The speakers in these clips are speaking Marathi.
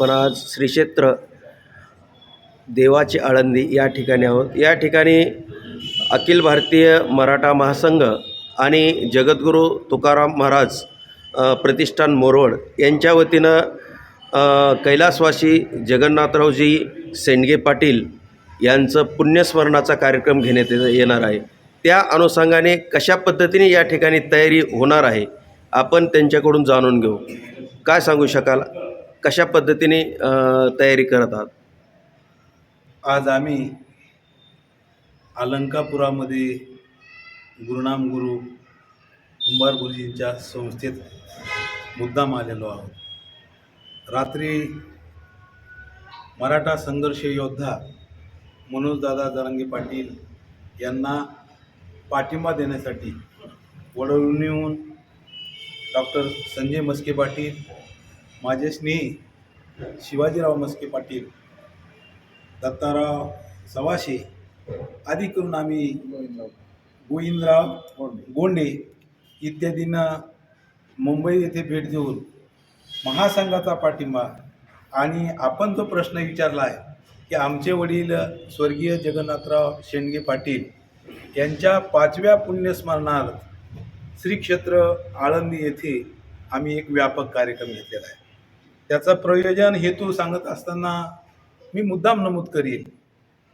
आपण आज श्रीक्षेत्र देवाची आळंदी या ठिकाणी आहोत. या ठिकाणी अखिल भारतीय मराठा महासंघ आणि जगद्गुरू तुकाराम महाराज प्रतिष्ठान मोरवड यांच्या वतीनं कैलासवासी जगन्नाथरावजी सेंडगे पाटील यांचं पुण्यस्मरणाचा कार्यक्रम घेण्यात ये- येणार आहे. त्या अनुषंगाने कशा पद्धतीने या ठिकाणी तयारी होणार आहे आपण त्यांच्याकडून जाणून घेऊ. काय सांगू शकाल? कशा पद्धतीने तयारी करत आहात? आज आम्ही अलंकापुरामध्ये गुरुनाम गुरु कुंभार गुरुजींच्या संस्थेत मुद्दाम आलेलो आहोत. रात्री मराठा संघर्ष योद्धा मनोजदादा जरांगे पाटील यांना पाठिंबा देण्यासाठी वडवून येऊन डॉक्टर संजय मस्के पाटील माझे स्नेही शिवाजीराव मस्के पाटील दत्ताराव सवाशे आदी करून आम्ही गोविंदराव गोंडे इत्यादींना मुंबई येथे भेट देऊन महासंघाचा पाठिंबा आणि आपण जो प्रश्न विचारला आहे की आमचे वडील स्वर्गीय जगन्नाथराव शेंडगे पाटील यांच्या पाचव्या पुण्यस्मरणार्थ श्री क्षेत्र आळंदी येथे आम्ही एक व्यापक कार्यक्रम घेतलेला आहे. त्याचा प्रयोजन हेतू सांगत असताना मी मुद्दाम नमूद करीन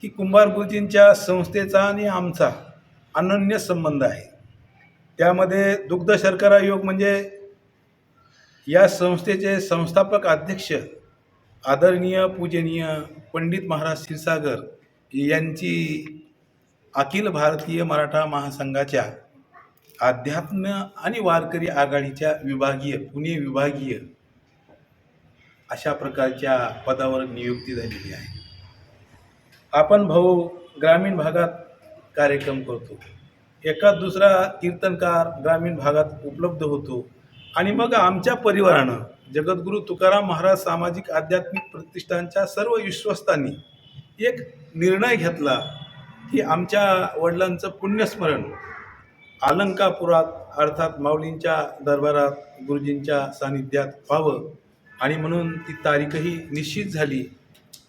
की कुंभार गुरुजींच्या संस्थेचा आणि आमचा अनन्य संबंध आहे. त्यामध्ये दुग्ध शर्करा योग म्हणजे या संस्थेचे संस्थापक अध्यक्ष आदरणीय पूजनीय पंडित महाराज क्षीरसागर यांची अखिल भारतीय मराठा महासंघाच्या अध्यात्म आणि वारकरी आघाडीच्या विभागीय पुणे विभागीय अशा प्रकारच्या पदावर नियुक्ती झालेली आहे. आपण भाऊ ग्रामीण भागात कार्यक्रम करतो. एका दुसरा कीर्तनकार ग्रामीण भागात उपलब्ध होतो. आणि मग आमच्या परिवारानं जगद्गुरू तुकाराम महाराज सामाजिक आध्यात्मिक प्रतिष्ठानच्या सर्व विश्वस्तांनी एक निर्णय घेतला की आमच्या वडिलांचं पुण्यस्मरण अलंकापुरात अर्थात माऊलींच्या दरबारात गुरुजींच्या सानिध्यात व्हावं. आणि म्हणून ती तारीखही निश्चित झाली.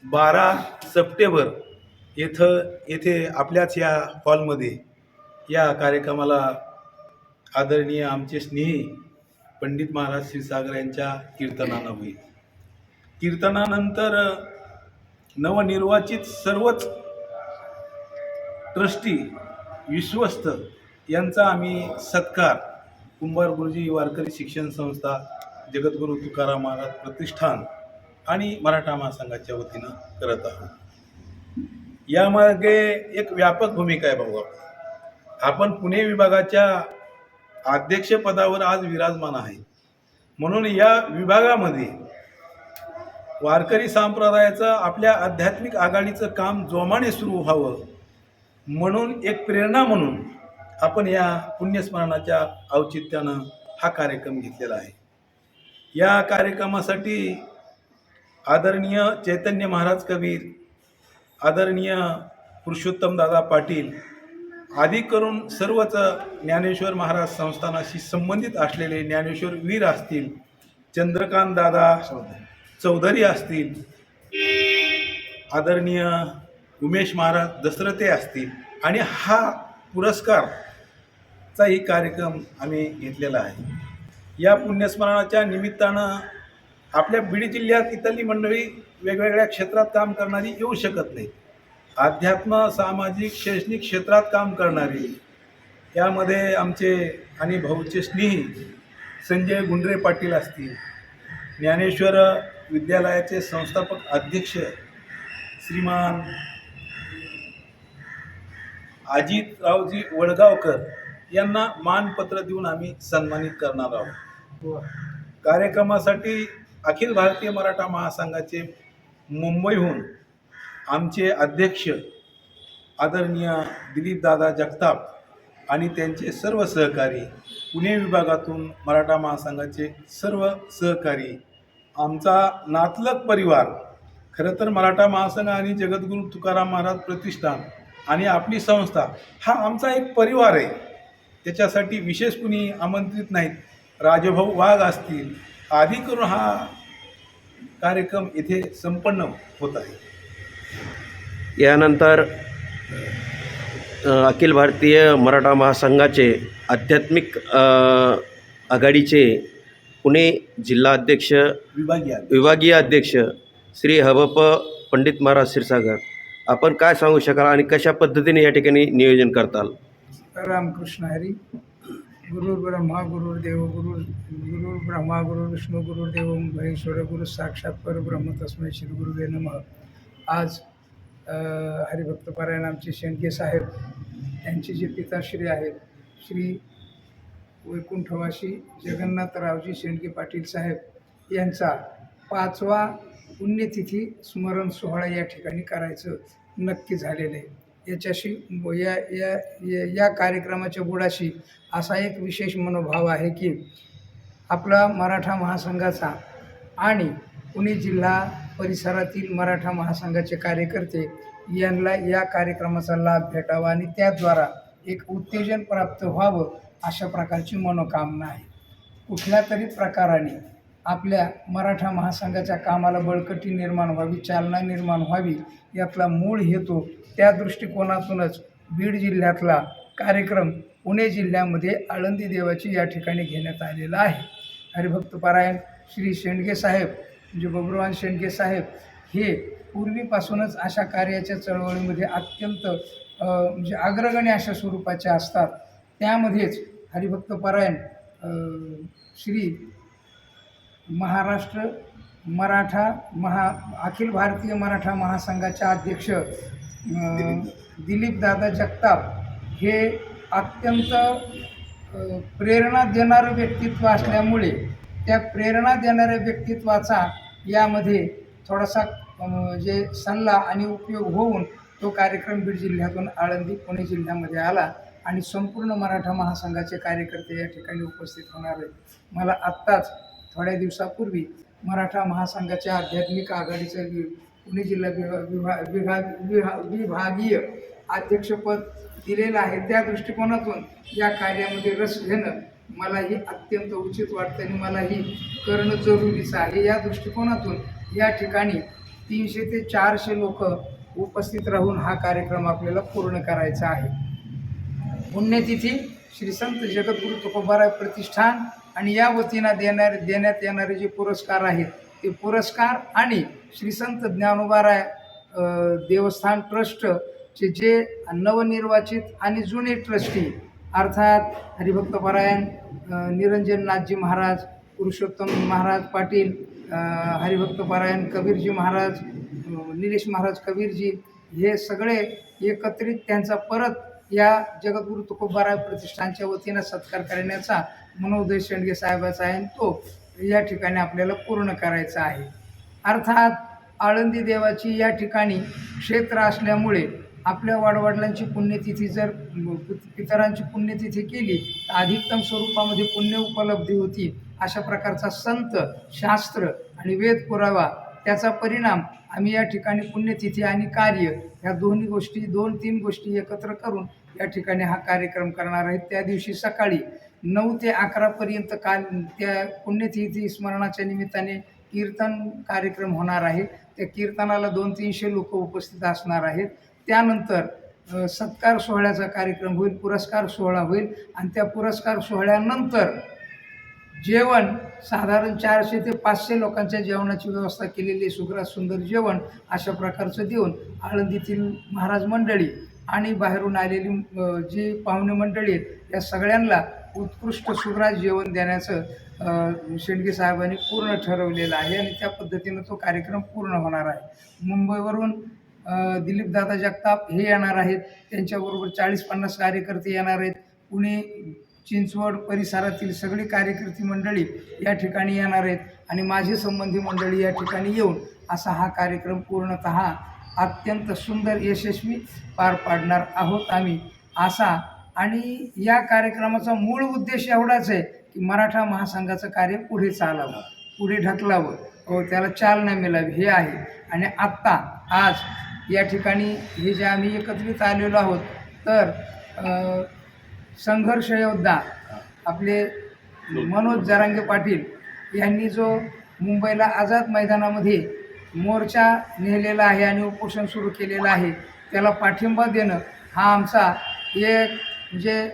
बारा सप्टेंबर येथं येथे आपल्याच या हॉलमध्ये या कार्यक्रमाला आदरणीय आमचे स्नेही पंडित महाराज क्षीरसागर यांच्या कीर्तनानं होईल. कीर्तनानंतर नवनिर्वाचित सर्वच ट्रस्टी विश्वस्त यांचा आम्ही सत्कार कुंभार गुरुजी वारकरी शिक्षण संस्था जगद्गुरू तुकाराम महाराज प्रतिष्ठान आणि मराठा महासंघाच्या वतीनं करत आहोत. यामागे एक व्यापक भूमिका आहे भाऊ आपण पुणे विभागाच्या अध्यक्षपदावर आज विराजमान आहे. म्हणून या विभागामध्ये वारकरी संप्रदायाचं आपल्या आध्यात्मिक आघाडीचं काम जोमाने सुरू व्हावं म्हणून एक प्रेरणा म्हणून आपण या पुण्यस्मरणाच्या औचित्यानं हा कार्यक्रम घेतलेला आहे. या कार्यक्रमासाठी आदरणीय चैतन्य महाराज कबीर आदरणीय पुरुषोत्तम दादा पाटील आदी करून सर्वच ज्ञानेश्वर महाराज संस्थानाशी संबंधित असलेले ज्ञानेश्वर वीर असतील चंद्रकांत दादा चौधरी असतील आदरणीय उमेश महाराज दशरथे असतील आणि हा पुरस्कारचाही कार्यक्रम आम्ही घेतलेला आहे. या पुण्यस्मरणाच्या निमित्तानं आपल्या बीड जिल्ह्यात इथली मंडळी वेगवेगळ्या क्षेत्रात काम करणारी येऊ शकत नाही. अध्यात्म सामाजिक शैक्षणिक क्षेत्रात काम करणारी यामध्ये आमचे आणि भाऊचे स्नेही संजय गुंडरे पाटील असतील ज्ञानेश्वर विद्यालयाचे संस्थापक अध्यक्ष श्रीमान अजितरावजी वडगावकर यांना मानपत्र देऊन आम्ही सन्मानित करणार आहोत. कार्यक्रमासाठी अखिल भारतीय मराठा महासंघाचे मुंबईहून आमचे अध्यक्ष आदरणीय दिलीपदादा जगताप आणि त्यांचे सर्व सहकारी पुणे विभागातून मराठा महासंघाचे सर्व सहकारी आमचा नातलग परिवार खरं तर मराठा महासंघ आणि जगद्गुरू तुकाराम महाराज प्रतिष्ठान आणि आपली संस्था हा आमचा एक परिवार आहे. त्याच्यासाठी विशेष कुणी आमंत्रित नाहीत. राजभाऊ वाघ असतील आधी करून हा कार्यक्रम येथे संपन्न होत आहे. यानंतर अखिल भारतीय मराठा महासंघाचे आध्यात्मिक आघाडीचे पुणे जिल्हाध्यक्ष विभागीय विभागीय अध्यक्ष श्री हबप पंडित महाराज क्षीरसागर. आपण काय सांगू शकाल आणि कशा पद्धतीने या ठिकाणी नियोजन करताल? रामकृष्ण हरी. गुरुर् ब्रह्मा गुरुर्देव गुरु गुरुर् ब्रह्मा गुरु विष्णू गुरुर्देव महेश्वर गुरु साक्षात परब्रह्म तस्मै श्री गुरुवे नम. आज अ, हरिभक्त आमचे शेंडके साहेब यांचे जे पिताश्री आहेत श्री वैकुंठवासी जगन्नाथरावजी शेंडके पाटील साहेब यांचा पाचवा पुण्यतिथी स्मरण सोहळा या ठिकाणी करायचं नक्की झालेलं आहे. याच्याशी या या या- कार्यक्रमाच्या बुडाशी असा एक विशेष मनोभाव आहे की आपला मराठा महासंघाचा आणि पुणे जिल्हा परिसरातील मराठा महासंघाचे कार्यकर्ते यांना या कार्यक्रमाचा लाभ भेटावा आणि त्याद्वारा एक उत्तेजन प्राप्त व्हावं अशा प्रकारची मनोकामना आहे. कुठल्या तरी प्रकाराने आपल्या मराठा महासंघाच्या कामाला बळकटी निर्माण व्हावी चालना निर्माण व्हावी यातला मूळ हेतू त्या दृष्टिकोनातूनच बीड जिल्ह्यातला कार्यक्रम पुणे जिल्ह्यामध्ये आळंदी देवाची या ठिकाणी घेण्यात आलेला आहे. हरिभक्त पारायण श्री शेंडगे साहेब म्हणजे बबरुवान शेंडगे साहेब हे पूर्वीपासूनच अशा कार्याच्या चळवळीमध्ये अत्यंत म्हणजे अग्रगण्य अशा स्वरूपाचे असतात. त्यामध्येच हरिभक्त पारायण श्री महाराष्ट्र मराठा महा अखिल भारतीय मराठा महासंघाचे अध्यक्ष दिलीपदादा जगताप हे अत्यंत प्रेरणा देणारं व्यक्तित्व असल्यामुळे त्या प्रेरणा देणाऱ्या व्यक्तित्वाचा यामध्ये थोडासा जे सल्ला आणि उपयोग होऊन तो कार्यक्रम बीड जिल्ह्यातून आळंदी पुणे जिल्ह्यामध्ये आला आणि संपूर्ण मराठा महासंघाचे कार्यकर्ते या ठिकाणी उपस्थित होणार आहेत. मला आत्ताच थोड्या दिवसापूर्वी मराठा महासंघाच्या आध्यात्मिक आघाडीचं वि- पुणे जिल्हा विभा विभा- विभाग विभा- विभागीय अध्यक्षपद दिलेलं आहे. त्या दृष्टिकोनातून या कार्यामध्ये रस घेणं मलाही अत्यंत उचित वाटतं आणि मलाही करणं जरुरीचं आहे. या दृष्टिकोनातून या ठिकाणी तीनशे ते चारशे लोक उपस्थित राहून हा कार्यक्रम आपल्याला पूर्ण करायचा आहे. पुण्यतिथी श्री संत जगद्गुरु तुकोबाराय प्रतिष्ठान आणि या वतीनं देणार देण्यात येणारे जे पुरस्कार आहेत ते पुरस्कार आणि श्री संत ज्ञानोबाराय देवस्थान ट्रस्टचे जे नवनिर्वाचित आणि जुने ट्रस्टी अर्थात हरिभक्त पारायण निरंजन नाथजी महाराज पुरुषोत्तम महाराज पाटील अ, हरिभक्त कबीरजी महाराज निलेश महाराज कबीरजी हे सगळे एकत्रित त्यांचा परत या जगद्गुरु तुकोबाराय प्रतिष्ठानच्या वतीनं सत्कार करण्याचा मनोदय शेंडगे साहेबाचा आहे. आणि तो या ठिकाणी आपल्याला पूर्ण करायचा आहे. अर्थात आळंदी देवाची या ठिकाणी क्षेत्र असल्यामुळे आपल्या वाडवडिलांची पुण्यतिथी जर पितरांची पुण्यतिथी केली तर अधिकतम स्वरूपामध्ये पुण्य उपलब्धी होती. अशा प्रकारचा संत शास्त्र आणि वेद पुरावा त्याचा परिणाम आम्ही या ठिकाणी पुण्यतिथी आणि कार्य ह्या दोन्ही गोष्टी दोन तीन गोष्टी एकत्र करून या ठिकाणी हा कार्यक्रम करणार आहेत त्या दिवशी सकाळी नऊ ते अकरापर्यंत काल त्या पुण्यतिथी स्मरणाच्या निमित्ताने कीर्तन कार्यक्रम होणार आहे. त्या कीर्तनाला दोन तीनशे लोक उपस्थित असणार आहेत. त्यानंतर सत्कार सोहळ्याचा कार्यक्रम होईल पुरस्कार सोहळा होईल आणि त्या पुरस्कार सोहळ्यानंतर जेवण साधारण चारशे ते पाचशे लोकांच्या जेवणाची व्यवस्था केलेली सुग्रात सुंदर जेवण अशा प्रकारचं देऊन आळंदीतील महाराज मंडळी आणि बाहेरून आलेली जी पाहुणे मंडळी आहेत या सगळ्यांना उत्कृष्ट सुग्रास जेवण देण्याचं शेंडगे साहेबांनी पूर्ण ठरवलेलं आहे आणि त्या पद्धतीनं तो कार्यक्रम पूर्ण होणार आहे. मुंबईवरून दिलीपदादा जगताप हे येणार आहेत. त्यांच्याबरोबर चाळीस पन्नास कार्यकर्ते येणार आहेत. पुणे चिंचवड परिसरातील सगळी कार्यकर्ती मंडळी या ठिकाणी येणार आहेत आणि माझे संबंधी मंडळी या ठिकाणी येऊन असा हा कार्यक्रम पूर्णत अत्यंत सुंदर यशस्वी पार पाडणार आहोत आम्ही. असा आणि या कार्यक्रमाचा मूळ उद्देश एवढाच आहे की मराठा महासंघाचं कार्य पुढे चालावं पुढे ढकलावं. व त्याला चालना मिळावी हे आहे. आणि आत्ता आज या ठिकाणी हे जे आम्ही एकत्रित आलेलो आहोत तर संघर्ष योद्धा आपले मनोज जरांगे पाटील यांनी जो मुंबईला आझाद मैदानामध्ये मोर्चा नेलेला आहे आणि उपोषण सुरू केलेलं आहे त्याला पाठिंबा देणं हा आमचा एक म्हणजे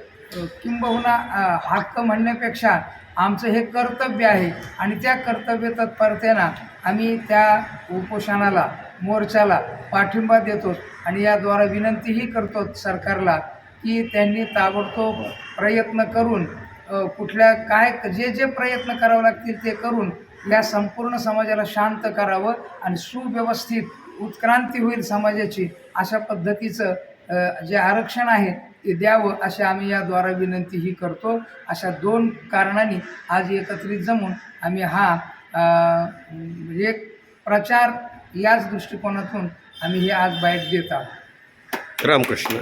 किंबहुना हक्क म्हणण्यापेक्षा आमचं हे कर्तव्य आहे आणि त्या कर्तव्य तत्परतेनं आम्ही त्या उपोषणाला मोर्चाला पाठिंबा देतो आणि याद्वारा विनंतीही करतो सरकारला की त्यांनी ताबडतोब प्रयत्न करून कुठल्या काय जे जे प्रयत्न करावे लागतील ते करून या संपूर्ण समाजाला शांत करावं आणि सुव्यवस्थित उत्क्रांती होईल समाजाची अशा पद्धतीचं जे आरक्षण आहे ते द्यावं अशी आम्ही याद्वारा विनंतीही करतो. अशा दोन कारणांनी आज एकत्रित जमून आम्ही हा म्हणजे एक प्रचार याच दृष्टिकोनातून आम्ही हे आज बाईट देत आहोत. रामकृष्ण.